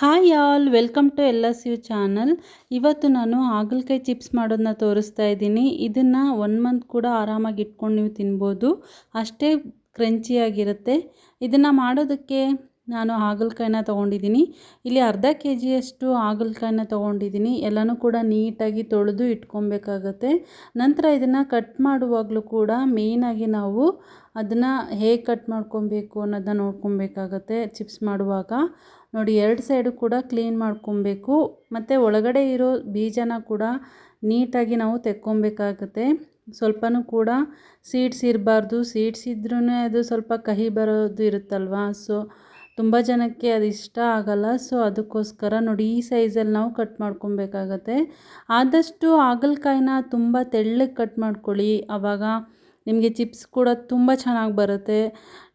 Hi all welcome to L S U channel ಇವತ್ತು ನಾನು ಹಾಗಲಕಾಯಿ ಚಿಪ್ಸ್ ಮಾಡೋದನ್ನ ತೋರಿಸ್ತಾ ಇದ್ದೀನಿ. ಇದನ್ನು ಒನ್ ಮಂತ್ ಕೂಡ ಆರಾಮಾಗಿ ಇಟ್ಕೊಂಡು ನೀವು ತಿನ್ಬೋದು. ಅಷ್ಟೇ ಕ್ರಂಚಿಯಾಗಿರುತ್ತೆ ಇದನ್ನು ಮಾಡೋದಕ್ಕೆ ನಾನು ಹಾಗಲಕಾಯಿನ ತೊಗೊಂಡಿದ್ದೀನಿ. ಇಲ್ಲಿ ಅರ್ಧ ಕೆ ಜಿಯಷ್ಟು ಹಾಗಲಕಾಯಿನ ತೊಗೊಂಡಿದ್ದೀನಿ. ಎಲ್ಲನೂ ಕೂಡ ನೀಟಾಗಿ ತೊಳೆದು ಇಟ್ಕೊಬೇಕಾಗತ್ತೆ. ನಂತರ ಇದನ್ನು ಕಟ್ ಮಾಡುವಾಗಲೂ ಕೂಡ ಮೇಯ್ನಾಗಿ ನಾವು ಅದನ್ನು ಹೇಗೆ ಕಟ್ ಮಾಡ್ಕೊಬೇಕು ಅನ್ನೋದನ್ನ ನೋಡ್ಕೊಬೇಕಾಗತ್ತೆ ಚಿಪ್ಸ್ ಮಾಡುವಾಗ. ನೋಡಿ, ಎರಡು ಸೈಡು ಕೂಡ ಕ್ಲೀನ್ ಮಾಡ್ಕೊಬೇಕು. ಮತ್ತು ಒಳಗಡೆ ಇರೋ ಬೀಜನ ಕೂಡ ನೀಟಾಗಿ ನಾವು ತೆಕ್ಕೊಬೇಕಾಗುತ್ತೆ. ಸ್ವಲ್ಪನೂ ಕೂಡ ಸೀಡ್ಸ್ ಇರಬಾರ್ದು. ಸೀಡ್ಸ್ ಇದ್ರೂ ಅದು ಸ್ವಲ್ಪ ಕಹಿ ಬರೋದು ಇರುತ್ತಲ್ವ? ಸೊ, ತುಂಬ ಜನಕ್ಕೆ ಅದು ಇಷ್ಟ ಆಗಲ್ಲ. ಸೊ, ಅದಕ್ಕೋಸ್ಕರ ನೋಡಿ, ಈ ಸೈಜಲ್ಲಿ ನಾವು ಕಟ್ ಮಾಡ್ಕೊಬೇಕಾಗತ್ತೆ. ಆದಷ್ಟು ಹಾಗಲಕಾಯಿನ ತುಂಬ ತೆಳ್ಳಗೆ ಕಟ್ ಮಾಡ್ಕೊಳ್ಳಿ. ಆವಾಗ ನಿಮಗೆ ಚಿಪ್ಸ್ ಕೂಡ ತುಂಬ ಚೆನ್ನಾಗಿ ಬರುತ್ತೆ.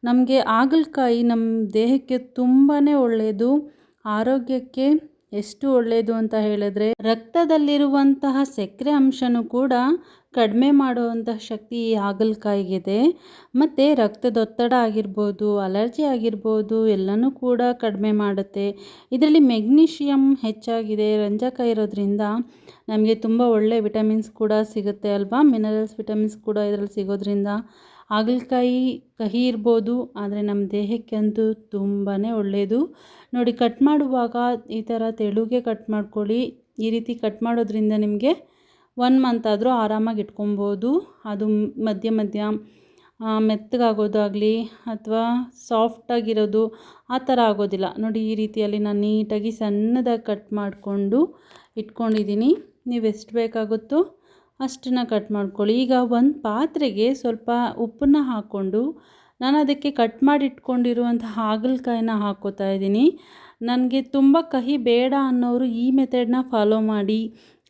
ನಮಗೆ ಹಾಗಲಕಾಯಿ ನಮ್ಮ ದೇಹಕ್ಕೆ ತುಂಬಾ ಒಳ್ಳೆಯದು ಆರೋಗ್ಯಕ್ಕೆ ಎಷ್ಟು ಒಳ್ಳೆಯದು ಅಂತ ಹೇಳಿದ್ರೆ ರಕ್ತದಲ್ಲಿರುವಂತಹ ಸಕ್ಕರೆ ಅಂಶನೂ ಕೂಡ ಕಡಿಮೆ ಮಾಡುವಂತಹ ಶಕ್ತಿ ಈ ಹಾಗಲಕಾಯಿಗಿದೆ. ಮತ್ತು ರಕ್ತದೊತ್ತಡ ಆಗಿರ್ಬೋದು, ಅಲರ್ಜಿ ಆಗಿರ್ಬೋದು, ಎಲ್ಲನೂ ಕೂಡ ಕಡಿಮೆ ಮಾಡುತ್ತೆ. ಇದರಲ್ಲಿ ಮೆಗ್ನೀಷಿಯಮ್ ಹೆಚ್ಚಾಗಿದೆ. ರಂಜಕ ಇರೋದ್ರಿಂದ ನಮಗೆ ತುಂಬ ಒಳ್ಳೆಯ ವಿಟಮಿನ್ಸ್ ಕೂಡ ಸಿಗುತ್ತೆ ಅಲ್ವಾ? ಮಿನರಲ್ಸ್, ವಿಟಮಿನ್ಸ್ ಕೂಡ ಇದರಲ್ಲಿ ಸಿಗೋದ್ರಿಂದ. ಹಾಗಲಕಾಯಿ ಕಹಿ ಇರ್ಬೋದು, ಆದರೆ ನಮ್ಮ ದೇಹಕ್ಕೆ ಅಂತೂ ತುಂಬಾ ಒಳ್ಳೆಯದು ನೋಡಿ ಕಟ್ ಮಾಡುವಾಗ ಈ ಥರ ತೆಳುಗೆ ಕಟ್ ಮಾಡ್ಕೊಳ್ಳಿ. ಈ ರೀತಿ ಕಟ್ ಮಾಡೋದ್ರಿಂದ ನಿಮಗೆ ಒನ್ ಮಂತ್ ಆದರೂ ಆರಾಮಾಗಿ ಇಟ್ಕೊಬೋದು. ಅದು ಮಧ್ಯ ಮಧ್ಯ ಮೆತ್ತಗಾಗೋದಾಗಲಿ ಅಥವಾ ಸಾಫ್ಟಾಗಿರೋದು ಆ ಥರ ಆಗೋದಿಲ್ಲ. ನೋಡಿ, ಈ ರೀತಿಯಲ್ಲಿ ನಾನು ನೀಟಾಗಿ ಸಣ್ಣದಾಗಿ ಕಟ್ ಮಾಡಿಕೊಂಡು ಇಟ್ಕೊಂಡಿದ್ದೀನಿ. ನೀವು ಎಷ್ಟು ಬೇಕಾಗುತ್ತೋ ಅಷ್ಟನ್ನು ಕಟ್ ಮಾಡ್ಕೊಳ್ಳಿ. ಈಗ ಒಂದು ಪಾತ್ರೆಗೆ ಸ್ವಲ್ಪ ಉಪ್ಪನ್ನ ಹಾಕ್ಕೊಂಡು ನಾನು ಅದಕ್ಕೆ ಕಟ್ ಮಾಡಿಟ್ಕೊಂಡಿರುವಂಥ ಹಾಗಲಕಾಯಿನ ಹಾಕ್ಕೋತಾ ಇದ್ದೀನಿ. ನನಗೆ ತುಂಬ ಕಹಿ ಬೇಡ ಅನ್ನೋರು ಈ ಮೆಥಡನ್ನ ಫಾಲೋ ಮಾಡಿ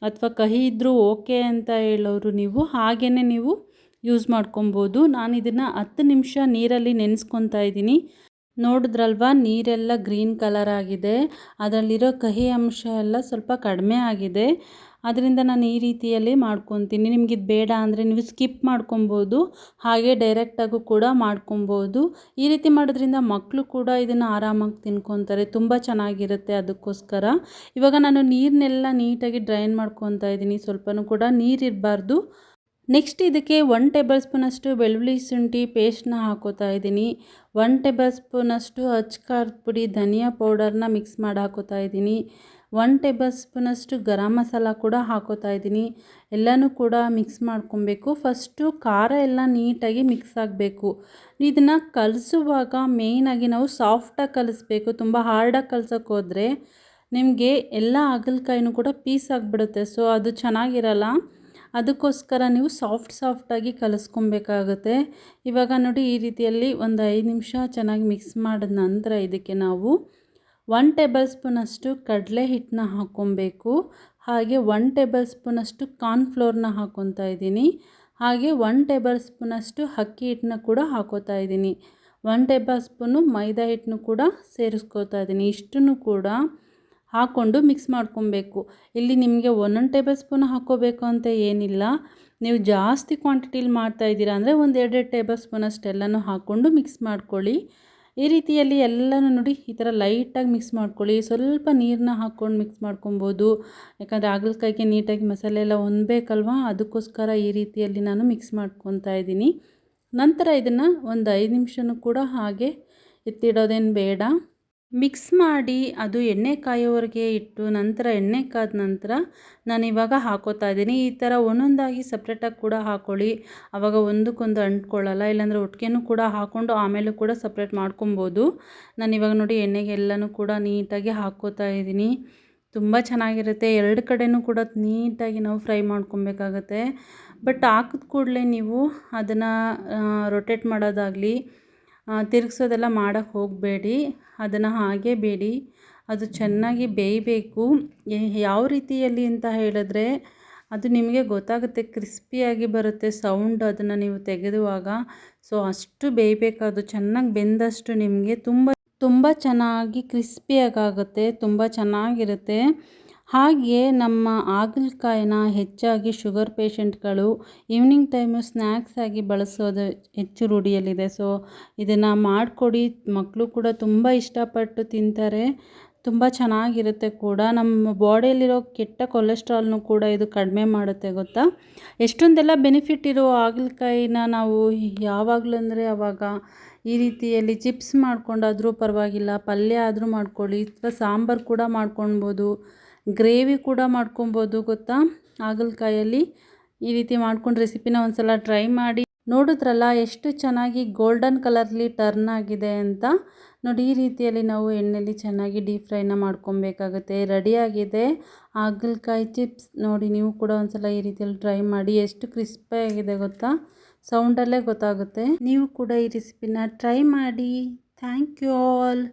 ಅಥವಾ ಕಹಿ ಇದ್ದರೂ ಓಕೆ ಅಂತ ಹೇಳೋರು ನೀವು ಹಾಗೇ ನೀವು ಯೂಸ್ ಮಾಡ್ಕೊಬೋದು. ನಾನು ಇದನ್ನು ಹತ್ತು ನಿಮಿಷ ನೀರಲ್ಲಿ ನೆನೆಸ್ಕೊತಾ ಇದ್ದೀನಿ. ನೋಡಿದ್ರಲ್ವಾ, ನೀರೆಲ್ಲ ಗ್ರೀನ್ ಕಲರ್ ಆಗಿದೆ. ಅದರಲ್ಲಿರೋ ಕಹಿ ಅಂಶ ಎಲ್ಲ ಸ್ವಲ್ಪ ಕಡಿಮೆ ಆಗಿದೆ. ಅದರಿಂದ ನಾನು ಈ ರೀತಿಯಲ್ಲಿ ಮಾಡ್ಕೊತೀನಿ. ನಿಮ್ಗೆ ಇದು ಬೇಡ ಅಂದರೆ ನೀವು ಸ್ಕಿಪ್ ಮಾಡ್ಕೊಬೋದು, ಹಾಗೆ ಡೈರೆಕ್ಟಾಗೂ ಕೂಡ ಮಾಡ್ಕೊಬೋದು. ಈ ರೀತಿ ಮಾಡೋದ್ರಿಂದ ಮಕ್ಕಳು ಕೂಡ ಇದನ್ನು ಆರಾಮಾಗಿ ತಿನ್ಕೊತಾರೆ. ತುಂಬ ಚೆನ್ನಾಗಿರುತ್ತೆ ಅದಕ್ಕೋಸ್ಕರ. ಇವಾಗ ನಾನು ನೀರನ್ನೆಲ್ಲ ನೀಟಾಗಿ ಡ್ರೈನ್ ಮಾಡ್ಕೊತಾ ಇದ್ದೀನಿ. ಸ್ವಲ್ಪನೂ ಕೂಡ ನೀರಿರಬಾರ್ದು ನೆಕ್ಸ್ಟ್ ಇದಕ್ಕೆ ಒನ್ ಟೇಬಲ್ ಸ್ಪೂನಷ್ಟು ಬೆಳ್ಳುಳ್ಳಿ ಶುಂಠಿ ಪೇಸ್ಟ್ನ ಹಾಕೋತಾ ಇದ್ದೀನಿ. ಒನ್ ಟೇಬಲ್ ಸ್ಪೂನಷ್ಟು ಅಚ್ಚ ಖಾರದ ಪುಡಿ ಧನಿಯಾ ಪೌಡರ್ನ ಮಿಕ್ಸ್ ಮಾಡಿ ಹಾಕೋತಾ ಇದ್ದೀನಿ. ಒನ್ ಟೇಬಲ್ ಸ್ಪೂನಷ್ಟು ಗರಂ ಮಸಾಲ ಕೂಡ ಹಾಕೋತಾ ಇದ್ದೀನಿ. ಎಲ್ಲನೂ ಕೂಡ ಮಿಕ್ಸ್ ಮಾಡ್ಕೊಬೇಕು. ಫಸ್ಟು ಖಾರ ಎಲ್ಲ ನೀಟಾಗಿ ಮಿಕ್ಸ್ ಆಗಬೇಕು. ಇದನ್ನು ಕಲಿಸುವಾಗ ಮೇಯ್ನಾಗಿ ನಾವು ಸಾಫ್ಟಾಗಿ ಕಲಿಸ್ಬೇಕು. ತುಂಬ ಹಾರ್ಡಾಗಿ ಕಲ್ಸೋಕೆ ಹೋದರೆ ನಿಮಗೆ ಎಲ್ಲ ಹಾಗಲಕಾಯಿನೂ ಕೂಡ ಪೀಸ್ ಆಗಿಬಿಡುತ್ತೆ. ಸೊ ಅದು ಚೆನ್ನಾಗಿರಲ್ಲ. ಅದಕ್ಕೋಸ್ಕರ ನೀವು ಸಾಫ್ಟ್ ಸಾಫ್ಟಾಗಿ ಕಲಿಸ್ಕೊಬೇಕಾಗುತ್ತೆ. ಇವಾಗ ನೋಡಿ ಈ ರೀತಿಯಲ್ಲಿ ಒಂದು ಐದು ನಿಮಿಷ ಚೆನ್ನಾಗಿ ಮಿಕ್ಸ್ ಮಾಡಿದ ನಂತರ ಇದಕ್ಕೆ ನಾವು ಒನ್ ಟೇಬಲ್ ಸ್ಪೂನಷ್ಟು ಕಡಲೆ ಹಿಟ್ಟನ್ನ ಹಾಕ್ಕೊಬೇಕು. ಹಾಗೆ ಒನ್ ಟೇಬಲ್ ಸ್ಪೂನಷ್ಟು ಕಾರ್ನ್ಫ್ಲೋರ್ನ ಹಾಕ್ಕೊತಾ ಇದ್ದೀನಿ. ಹಾಗೆ ಒನ್ ಟೇಬಲ್ ಸ್ಪೂನಷ್ಟು ಅಕ್ಕಿ ಹಿಟ್ಟನ್ನ ಕೂಡ ಹಾಕೋತಾ ಇದ್ದೀನಿ. ಒನ್ ಟೇಬಲ್ ಸ್ಪೂನು ಮೈದಾ ಹಿಟ್ಟನ್ನು ಕೂಡ ಸೇರಿಸ್ಕೋತಾ ಇದ್ದೀನಿ. ಇಷ್ಟನ್ನು ಕೂಡ ಹಾಕ್ಕೊಂಡು ಮಿಕ್ಸ್ ಮಾಡ್ಕೊಬೇಕು. ಇಲ್ಲಿ ನಿಮಗೆ ಒಂದೊಂದು ಟೇಬಲ್ ಸ್ಪೂನ್ ಹಾಕ್ಕೋಬೇಕು ಅಂತ ಏನಿಲ್ಲ. ನೀವು ಜಾಸ್ತಿ ಕ್ವಾಂಟಿಟಿಲಿ ಮಾಡ್ತಾಯಿದ್ದೀರಾ ಅಂದರೆ ಒಂದು ಎರಡೆರಡು ಟೇಬಲ್ ಸ್ಪೂನ್ ಅಷ್ಟೆಲ್ಲನೂ ಹಾಕ್ಕೊಂಡು ಮಿಕ್ಸ್ ಮಾಡ್ಕೊಳ್ಳಿ. ಈ ರೀತಿಯಲ್ಲಿ ಎಲ್ಲನೂ ನೋಡಿ ಈ ಥರ ಲೈಟಾಗಿ ಮಿಕ್ಸ್ ಮಾಡ್ಕೊಳ್ಳಿ. ಸ್ವಲ್ಪ ನೀರನ್ನ ಹಾಕ್ಕೊಂಡು ಮಿಕ್ಸ್ ಮಾಡ್ಕೊಬೋದು. ಯಾಕಂದರೆ ಹಾಗಲಕಾಯಿಗೆ ನೀಟಾಗಿ ಮಸಾಲೆ ಎಲ್ಲ ಹೊಂದಬೇಕಲ್ವಾ? ಅದಕ್ಕೋಸ್ಕರ ಈ ರೀತಿಯಲ್ಲಿ ನಾನು ಮಿಕ್ಸ್ ಮಾಡ್ಕೊತಾ ಇದ್ದೀನಿ. ನಂತರ ಇದನ್ನು ಒಂದು ಐದು ನಿಮಿಷನೂ ಕೂಡ ಹಾಗೆ ಎತ್ತಿಡೋದೇನು ಬೇಡ. ಮಿಕ್ಸ್ ಮಾಡಿ ಅದು ಎಣ್ಣೆ ಕಾಯೋವರೆಗೆ ಇಟ್ಟು ನಂತರ ಎಣ್ಣೆ ಕಾದ ನಂತರ ನಾನು ಇವಾಗ ಹಾಕೋತಾ ಇದ್ದೀನಿ. ಈ ಥರ ಒಂದೊಂದಾಗಿ ಸಪ್ರೇಟಾಗಿ ಕೂಡ ಹಾಕ್ಕೊಳ್ಳಿ ಆವಾಗ ಒಂದಕ್ಕೊಂದು ಅಂಟ್ಕೊಳ್ಳಲ್ಲ, ಇಲ್ಲಾಂದರೆ ಒಟ್ಟಿಗೆನೂ ಕೂಡ ಹಾಕ್ಕೊಂಡು ಆಮೇಲೆ ಕೂಡ ಸಪ್ರೇಟ್ ಮಾಡ್ಕೊಬೋದು. ನಾನು ಇವಾಗ ನೋಡಿ ಎಣ್ಣೆಗೆ ಎಲ್ಲನೂ ಕೂಡ ನೀಟಾಗಿ ಹಾಕೋತಾ ಇದ್ದೀನಿ. ತುಂಬ ಚೆನ್ನಾಗಿರುತ್ತೆ. ಎರಡು ಕಡೆಯೂ ಕೂಡ ನೀಟಾಗಿ ನಾವು ಫ್ರೈ ಮಾಡ್ಕೊಬೇಕಾಗತ್ತೆ. ಬಟ್ ಹಾಕಿದ ಕೂಡಲೇ ನೀವು ಅದನ್ನು ರೊಟೇಟ್ ಮಾಡೋದಾಗಲಿ ತಿರುಗ್ಸೋದೆಲ್ಲ ಮಾಡೋಕ್ಕೆ ಹೋಗಬೇಡಿ. ಅದನ್ನು ಹಾಗೆ ಬೇಡಿ. ಅದು ಚೆನ್ನಾಗಿ ಬೇಯಬೇಕು. ಯಾವ ರೀತಿಯಲ್ಲಿ ಅಂತ ಹೇಳಿದ್ರೆ ಅದು ನಿಮಗೆ ಗೊತ್ತಾಗುತ್ತೆ ಕ್ರಿಸ್ಪಿಯಾಗಿ ಬರುತ್ತೆ ಸೌಂಡ್ ಅದನ್ನು ನೀವು ತೆಗೆದುವಾಗ. ಸೊ, ಅಷ್ಟು ಬೇಯಬೇಕು. ಅದು ಚೆನ್ನಾಗಿ ಬೆಂದಷ್ಟು ನಿಮಗೆ ತುಂಬ ತುಂಬ ಚೆನ್ನಾಗಿ ಕ್ರಿಸ್ಪಿಯಾಗುತ್ತೆ ತುಂಬ ಚೆನ್ನಾಗಿರುತ್ತೆ. ಹಾಗೆ ನಮ್ಮ ಹಾಗಲಕಾಯಿನ ಹೆಚ್ಚಾಗಿ ಶುಗರ್ ಪೇಷಂಟ್ಗಳು ಈವ್ನಿಂಗ್ ಟೈಮು ಸ್ನ್ಯಾಕ್ಸ್ ಆಗಿ ಬಳಸೋದು ಹೆಚ್ಚು ರೂಢಿಯಲ್ಲಿದೆ. ಸೊ, ಇದನ್ನು ಮಾಡಿಕೊಡಿ. ಮಕ್ಕಳು ಕೂಡ ತುಂಬ ಇಷ್ಟಪಟ್ಟು ತಿಂತಾರೆ. ತುಂಬ ಚೆನ್ನಾಗಿರುತ್ತೆ ಕೂಡ. ನಮ್ಮ ಬಾಡಿಯಲ್ಲಿರೋ ಕೆಟ್ಟ ಕೊಲೆಸ್ಟ್ರಾಲ್ನು ಕೂಡ ಇದು ಕಡಿಮೆ ಮಾಡುತ್ತೆ, ಗೊತ್ತಾ? ಎಷ್ಟೊಂದೆಲ್ಲ ಬೆನಿಫಿಟ್ ಇರೋ ಹಾಗಲಕಾಯಿನ ನಾವು ಯಾವಾಗಲೂ ಅಂದರೆ ಆವಾಗ ಈ ರೀತಿಯಲ್ಲಿ ಚಿಪ್ಸ್ ಮಾಡ್ಕೊಂಡಾದರೂ ಪರವಾಗಿಲ್ಲ, ಪಲ್ಯ ಆದರೂ ಮಾಡ್ಕೊಳ್ಳಿ, ಅಥವಾ ಸಾಂಬಾರು ಕೂಡ ಮಾಡ್ಕೊಳ್ಬೋದು. ಗ್ರೇವಿ ಕೂಡ ಮಾಡ್ಕೊಬೋದು, ಗೊತ್ತಾ? ಹಾಗಲಕಾಯಲ್ಲಿ ಈ ರೀತಿ ಮಾಡ್ಕೊಂಡು ರೆಸಿಪಿನ ಒಂದ್ಸಲ ಟ್ರೈ ಮಾಡಿ. ನೋಡಿದ್ರಲ್ಲ, ಎಷ್ಟು ಚೆನ್ನಾಗಿ ಗೋಲ್ಡನ್ ಕಲರ್ಲಿ ಟರ್ನ್ ಆಗಿದೆ ಅಂತ. ನೋಡಿ, ಈ ರೀತಿಯಲ್ಲಿ ನಾವು ಎಣ್ಣೆಯಲ್ಲಿ ಚೆನ್ನಾಗಿ ಡೀಪ್ ಫ್ರೈನ ಮಾಡ್ಕೊಬೇಕಾಗುತ್ತೆ. ರೆಡಿಯಾಗಿದೆ. ಹಾಗಲಕಾಯಿ ಚಿಪ್ಸ್ ನೋಡಿ, ನೀವು ಕೂಡ ಒಂದ್ಸಲ ಈ ರೀತಿಯಲ್ಲಿ ಟ್ರೈ ಮಾಡಿ. ಎಷ್ಟು ಕ್ರಿಸ್ಪಿ ಆಗಿದೆ ಗೊತ್ತಾ? ಸೌಂಡಲ್ಲೇ ಗೊತ್ತಾಗುತ್ತೆ. ನೀವು ಕೂಡ ಈ ರೆಸಿಪಿನ ಟ್ರೈ ಮಾಡಿ. Thank you all.